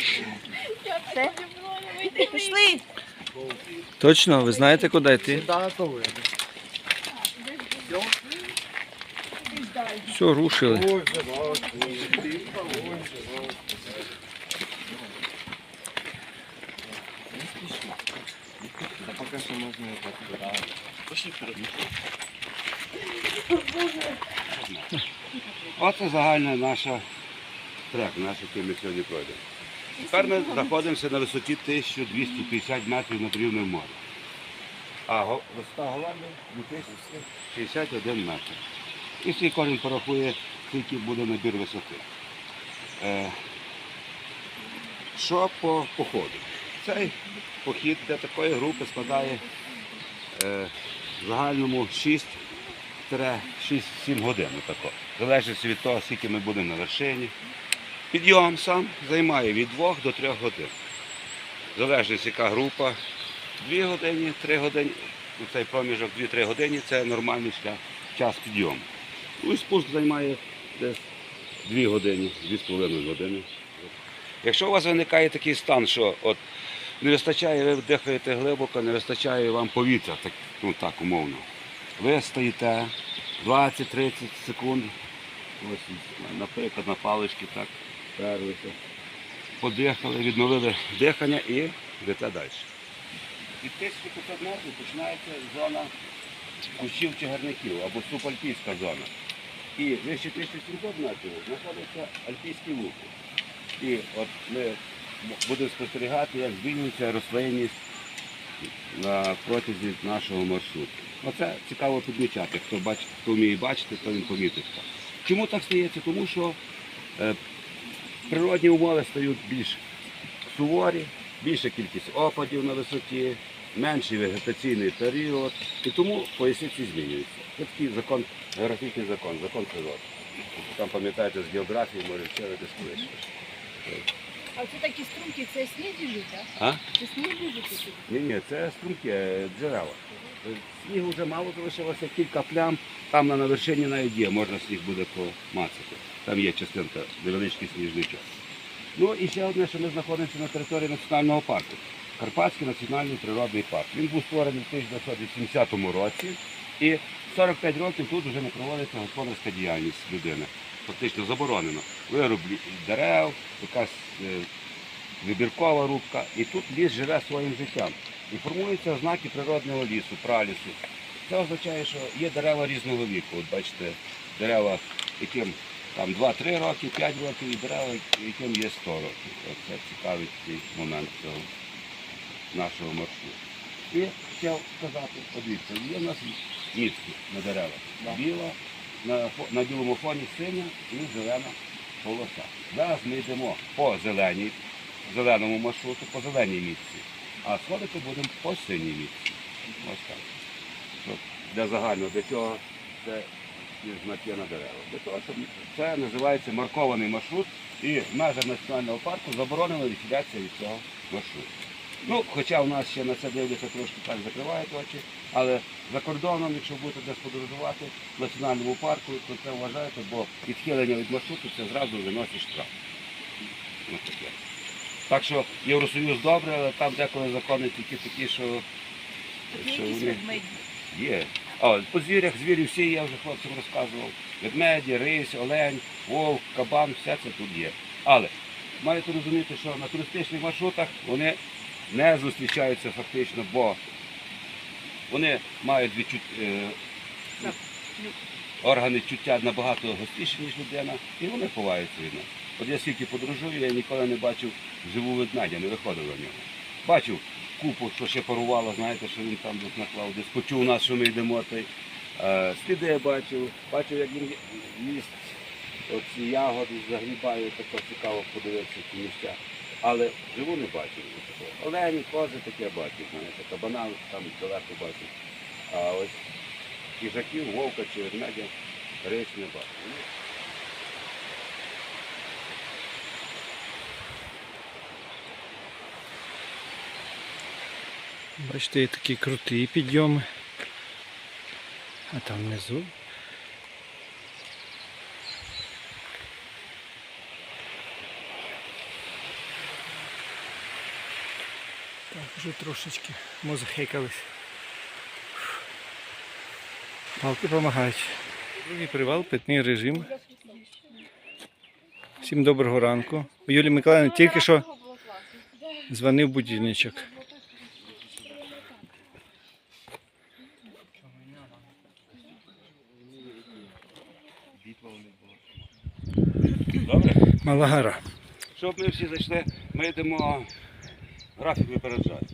Все? Пішли. Точно, ви знаєте, куди йти? Все, рушили. Оце загальна наша трек, наш, який ми сьогодні пройдемо. Тепер ми знаходимося на висоті 1250 метрів над рівнем моря. А висота Голландії 2061 метр. І свій кожен порахує, скільки буде набір висоти. Е, що по походу? Цей похід для такої групи складає е, в загальному 6 6-7 годин. Залежить від того, скільки ми будемо на вершині. Підйом сам займає від 2 до 3 годин. Залежить, яка група. 2 години, 3 години. Ну, Цей проміжок 2-3 години це нормальний шлях, час підйому. Ну і спуск займає десь 2 години, 2,5 години. Якщо у вас виникає такий стан, що от не вистачає, ви вдихаєте глибоко, не вистачає вам повітря, так, ну так умовно. Ви стоїте 20-30 секунд, ось, наприклад, на палички так, перлися, подихали, відновили дихання і йдете далі. Від 1500 метрів починається зона кущів чагарників або субальпійська зона. І вище 1700 метрів знаходяться альпійські луки. І от ми будемо спостерігати, як змінюється рослинність на протязі нашого маршруту. Оце цікаво підмічати. Хто бачить, хто вміє бачити, то він помітить. Чому так стається? Тому що е, природні умови стають більш суворі, більша кількість опадів на висоті, менший вегетаційний період. І тому поясниці змінюються. Це такий закон, географічний закон, закон природи. Там пам'ятаєте з географії, може вчора десь колись. А це такі струмки, це сніг біжить, так? А? Це сніг біжить? Ні, ні, це струмки, е, джерела. Снігу вже мало залишилося, кілька плям. Там на вершині навіть є, можна сніг буде помацати. Там є частинка, невеличкий сніжничок. Ну і ще одне, що ми знаходимося на території національного парку. Карпатський національний природний парк. Він був створений в 1980 році і 45 років тут вже не проводиться господарська діяльність людини. Фактично заборонено. Вироблі дерев, якась е, вибіркова рубка, і тут ліс живе своїм життям. І формуються ознаки природного лісу, пралісу. Це означає, що є дерева різного віку. От бачите, дерева, яким там 2-3 роки, 5 років, і дерева, яким є 100 років. От це цікавий такий момент цього нашого маршруту. І хотів сказати, подивіться, є в нас мітки на деревах. Біла, на, на білому фоні синя і зелена полоса. Зараз ми йдемо по зеленій, зеленому маршруту, по зеленій мітці, а сходити будемо по синій мітці. Ось так. Для загального, для цього це є знаки на деревах. Для того, щоб це називається маркований маршрут і в межах національного парку заборонено відхилятися від цього маршруту. Ну, хоча в нас ще на це дивляться трошки так закривають очі, але за кордоном, якщо будете десь подорожувати в національному парку, то це вважаєте, бо відхилення від маршруту це зразу виносить штраф. Так що Євросоюз добре, але там деколи закони тільки такі, що, що якісь вони є. А, по звірях, звірі всі я вже хлопцям розказував. Ведмеді, рись, олень, вовк, кабан, все це тут є. Але маєте розуміти, що на туристичних маршрутах вони не зустрічаються фактично, бо вони мають відчут... е, органи чуття набагато гостріші, ніж людина, і вони ховаються від нас. От я скільки подорожую, я ніколи не бачив живу ведмедя, не виходив на нього. Бачив купу, що ще парувало, знаєте, що він там десь наклав, десь почув нас, що ми йдемо. Той. Е, сліди я бачив, бачив, як він їсть оці ягоди, загрібає, тако цікаво подивитися ці місця. Але живу не бачив. Олені, кози таке бачив, знаєте, кабана там далеко бачив. А ось їжаків, вовка ведмедя рейс не бачив. Бачите, є такі круті підйоми. А там внизу. Так, вже трошечки мозахекались. Палки допомагають. Другий привал, питний режим. Всім доброго ранку. У Юлії Миколаївни тільки що дзвонив будильничок. Мала гора. Щоб ми всі зайшли, ми йдемо графік випереджати.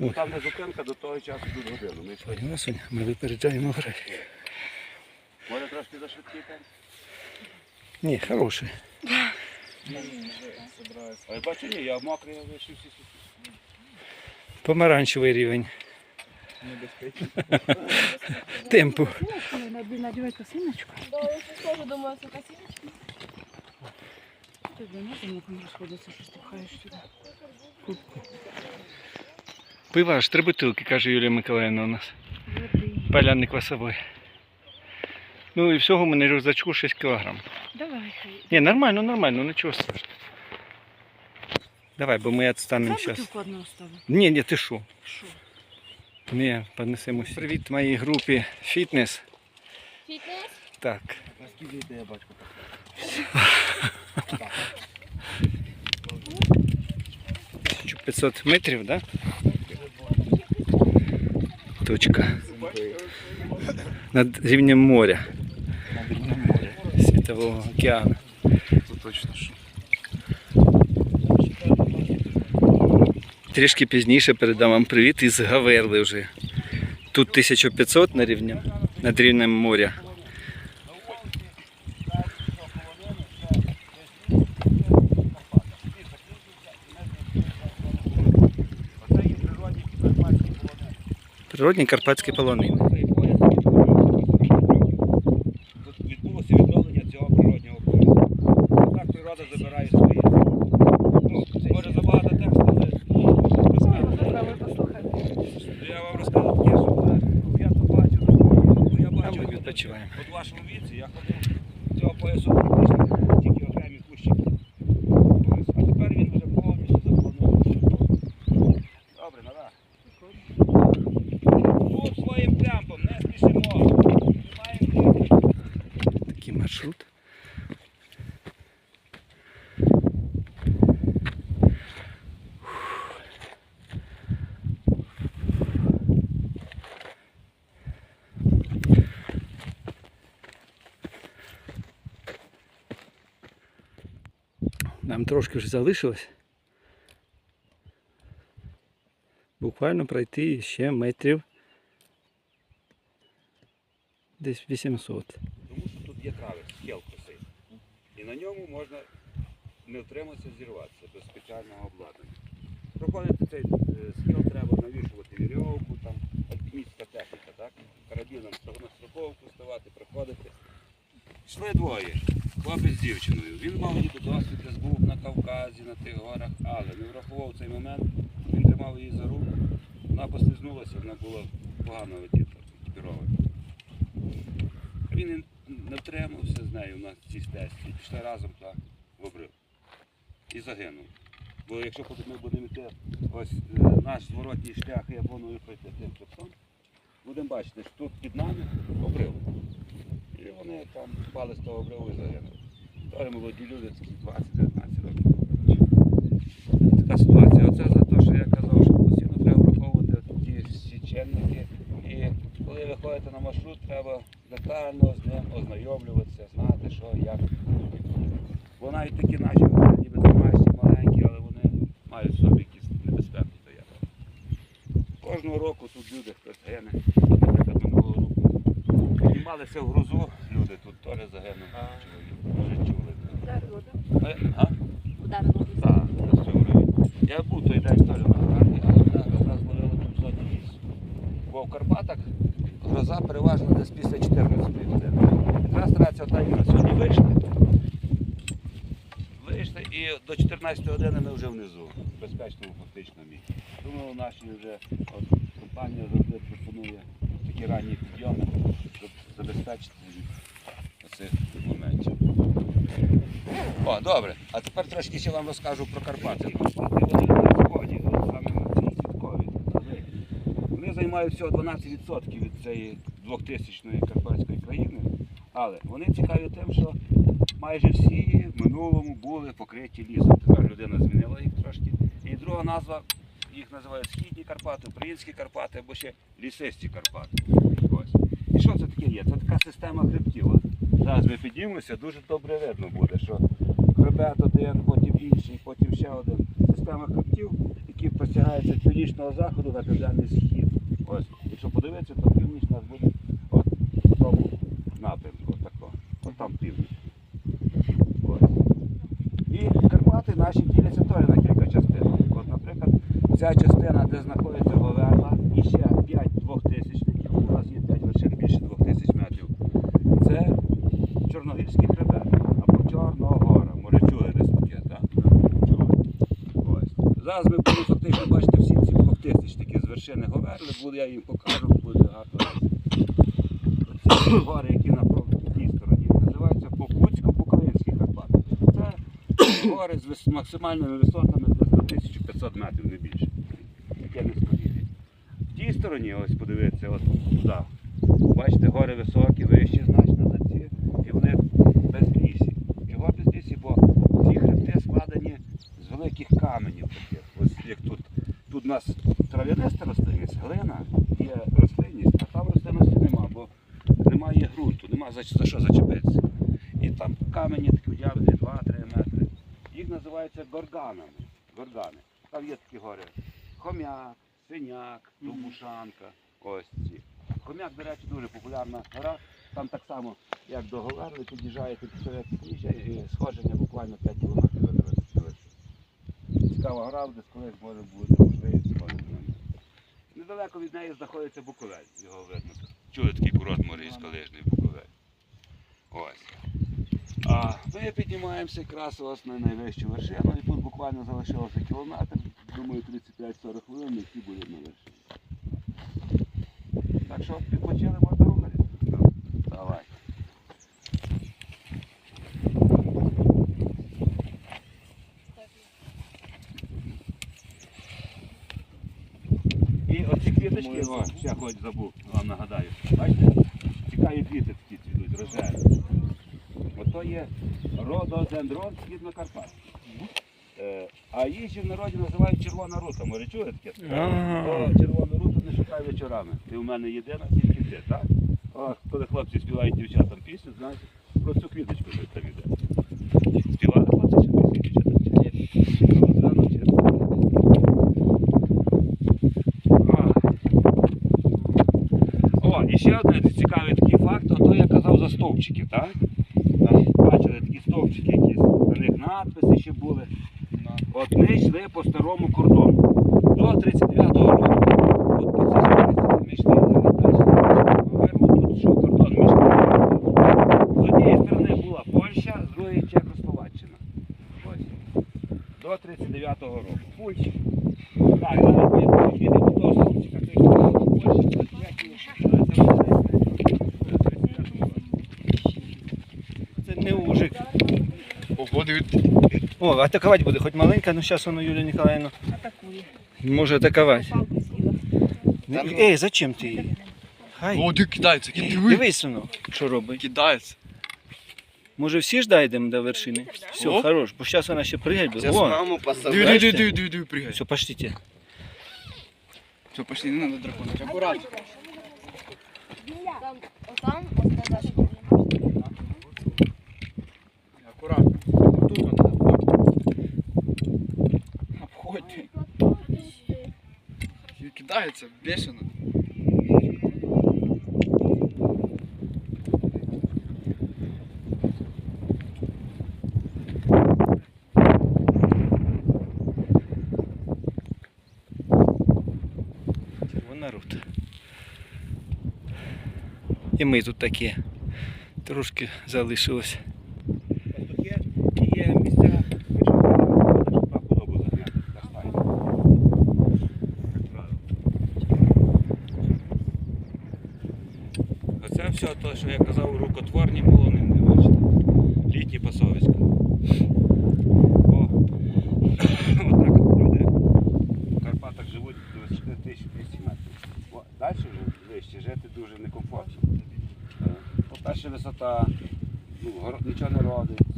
Ой. Там де зупинка до того часу тут годину. Ми йшли. Ну, ми випереджаємо графік. Може трошки за швидкий темп? Ні, хороший. А я бачу, ні, я мокрий, я вийшов всі сухі. Помаранчевий рівень. Темпу. Надевай косыночку. Да, я тоже думаю, что косиночка. Ты для нас не расходится, что стухаешь сюда. Пиво аж три бутилки, каже Юлія Миколаївна у нас. Воды. Поляний квасовий. Ну і всього в мене рюкзачку 6 кг. Давай. Ні, нормально, нормально, нічого страшного. Давай, бо ми відстанемо Сам зараз. бутылку одну оставил. Ні, ні, ти що? Шо? Ні, понесемо. Привіт моїй групі фітнес. Фитнес? Так. Розкидайте, я бачу. 1500 метрів, да? Точка. Над рівнем моря. Світового океану. Це точно що. Трішки пізніше передам вам привіт із Гаверли вже. Тут 1500 на рівні, над рівнем моря. Оце є природні карпатські полонини. Природні карпатські полонини. Тут відбулося відновлення цього природнього поясу. Так природа забирає своє. Ну, може забагато тексту, але розказую. Я вам розказав таке, що е, ну, я то бачу, бо я А ми бачу, відпочиваємо. от в вашому віці я ходив цього поясу практично тільки окремі кущики. Ось, А тепер він вже повністю запланований. Добре, нада. Тут своїм темпом, не спішимо. Тримаємо темп. Такий маршрут. Нам трошки вже залишилось. Буквально пройти ще метрів десь 800. Тому що тут є трави, схил косий. І на ньому можна не втриматися, зірватися без спеціального обладнання. Проходити цей е, схил треба навішувати вірьовку, там альпіністська техніка, так? Карабіном на страховку ставати, проходити. Йшли двоє, хлопець з дівчиною. Він мав ніби досвід, десь був на Кавказі, на тих горах, але не врахував цей момент. Він тримав її за руку, вона послизнулася, вона була погано екіпірована. Він не втримався з нею на цій стесці, пішли разом туди в обрив. І загинув. Бо якщо ми будемо йти ось е, наш зворотній шлях Японою пройти тим хребтом, будемо бачити, що тут під нами обрив. І вони там впали з того обриву і загинули. Теж молоді люди, такі 20-19 років. Така ситуація. Оце за те, що я казав, що постійно треба враховувати ті всі чинники. І коли ви ходите на маршрут, треба детально з ним ознайомлюватися, знати, що як. Бо навіть такі наші ніби домашні, маленькі, але вони мають собі якісь небезпеки. Кожного року тут люди хтось. От, Наприклад, минулого року піднімалися в грузу, люди тут теж загинули. Може чули. Ми- а? Так, все. Я був той день теж на грані, але гроза зловила тут зоні лісу. Бо в Карпатах гроза переважно десь після 14 години. Якраз старатися одна на сьогодні вийшли. Вийшли і до 14 години ми вже внизу, в безпечному фактично місці. Тому наші вже от, компанія завжди пропонує такі ранні підйоми, щоб забезпечити від цих моментів. О, добре. А тепер трошки ще вам розкажу про Карпати. Вони на сході, от саме на цій мають всього 12% від цієї 2000-ї карпатської країни, але вони цікаві тим, що майже всі в минулому були покриті лісом. Тепер людина змінила їх трошки. І друга назва, їх називають Східні Карпати, Українські Карпати або ще лісисті Карпати. Ось. І що це таке є? Це така система хребтів. Зараз ми піднімемося, дуже добре видно буде, що хребет один, потім інший, потім ще один. Система хребтів, які простягаються від північного заходу на південний схід. Ось. Якщо подивитися, то північ у нас буде от в тому напрямку. От. От там північ. Ось. І Карпати наші діляться теж на кілька частин. Ця частина, де знаходиться Говерла, і ще 5 двохтисячників, у нас є 5 вершин більше 2000 метрів. Це Чорногірський хребет, або Чорногора, Морячуги десь таке, так? Ось. Зараз ми будемо фактично бачити всі ці двохтисячники з вершини Говерли, буде, я їм покажу, буде гарно. Ці гори, які на тій стороні, називаються Покутсько-Буковинські Карпати. Це гори з максимальними висотами 1500 метрів, не більше. Таке низькогір'я. В тій стороні, ось подивіться, от туди. Бачите, гори високі, вищі значно за ці, і вони безлісі. Чого безлісі? Бо ці хребти складені з великих каменів таких. Ось як тут. Тут у нас трав'яниста рослинність, глина, є рослинність, а там рослинності нема, бо немає ґрунту, нема за, за що зачепитися. І там камені такі в 2-3 метри. Їх називаються горганами. Горгани. Там є такі гори. Хомяк, синяк, Дубушанка. Ці. Хомяк, до речі, дуже популярна гора. Там так само, як до Говерли, під'їжджаєте під Сніжжя і сходження буквально 5 кілометрів Новосілища. Цікава гора, де колись може бути можливість сходити на неї. Недалеко від неї знаходиться Буковель, його видно. Чули такий курорт морський лижний Буковель. Ось. А ми піднімаємося якраз ось на найвищу вершину, і тут буквально залишилося кілометр, думаю, 35-40 хвилин, і всі будуть на вершині. Так що відпочили можна рухати? Давай. І оці квіточки, о, ще хоч забув, вам нагадаю. Бачите? Цікаві квіти такі цвітуть, рожеві. Ото є рододендрон східно-карпатський. А їжі в народі називають червона рута. Може чули таке? О, червону руту не шукай вечорами. І в мене єдина тільки ти, так? О, коли хлопці співають дівчатам пісню, знаєш, про цю квіточку щось там іде. Співали хлопці чи пісні дівчатам? Чи ні? Ну, рано. О, і ще один цікавий такий факт, ото я казав за стовпчики, так? Бачили такі стовпчики якісь, на них надписи ще були. От ми йшли по старому кордону до 39-го року. От по цій стороні ми йшли зараз далі. Тут що кордон між країнами. З однієї сторони була Польща, з другої Чехословаччина. Ось. До 39-го року. Польща. Так, зараз ми підійдемо до того стовпчика, той що був в Польщі, до Чехії. Але це вже десь до 39-го року. Це не ужик. Ого, диві- О, атакувати буде, хоч маленька, ну зараз воно Юлія Ніколаївна Атакує. може атакувати. Палку з'їла. Не- Ей, зачем ти її? Хай. О, ти кидається, ки- диви. Дивись, воно, що робить. Кидається. Може всі ж дійдемо до вершини? Все, О. хорош, бо зараз вона ще пригать буде. Сейчас маму Диви, посажать. диви, диви, диви, диви, пригай. Все, пошлите. Все, пошли, не надо дракона. Аккуратно. Там, отам, от та дашка. Аккуратно. Кидается, бешено. Червона рута. І ми тут такі. Трошки залишилось. то, що я казав, рукотворні полонини, бачите. Літні пасовиська. О, Отак от люди в Карпатах живуть до 4200 метрів. Далі вже вище жити дуже некомфортно. Е, По-перше, висота, ну, нічого не родить.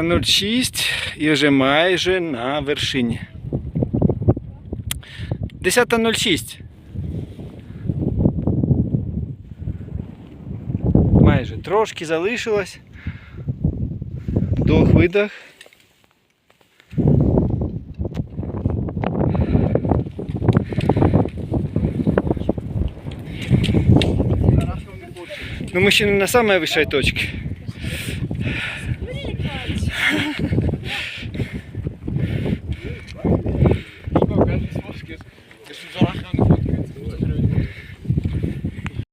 Нуль шість і вже майже на вершині. 10.06. Майже трошки залишилось. Вдох видох. Ну, мы ще не на самой высшей точке.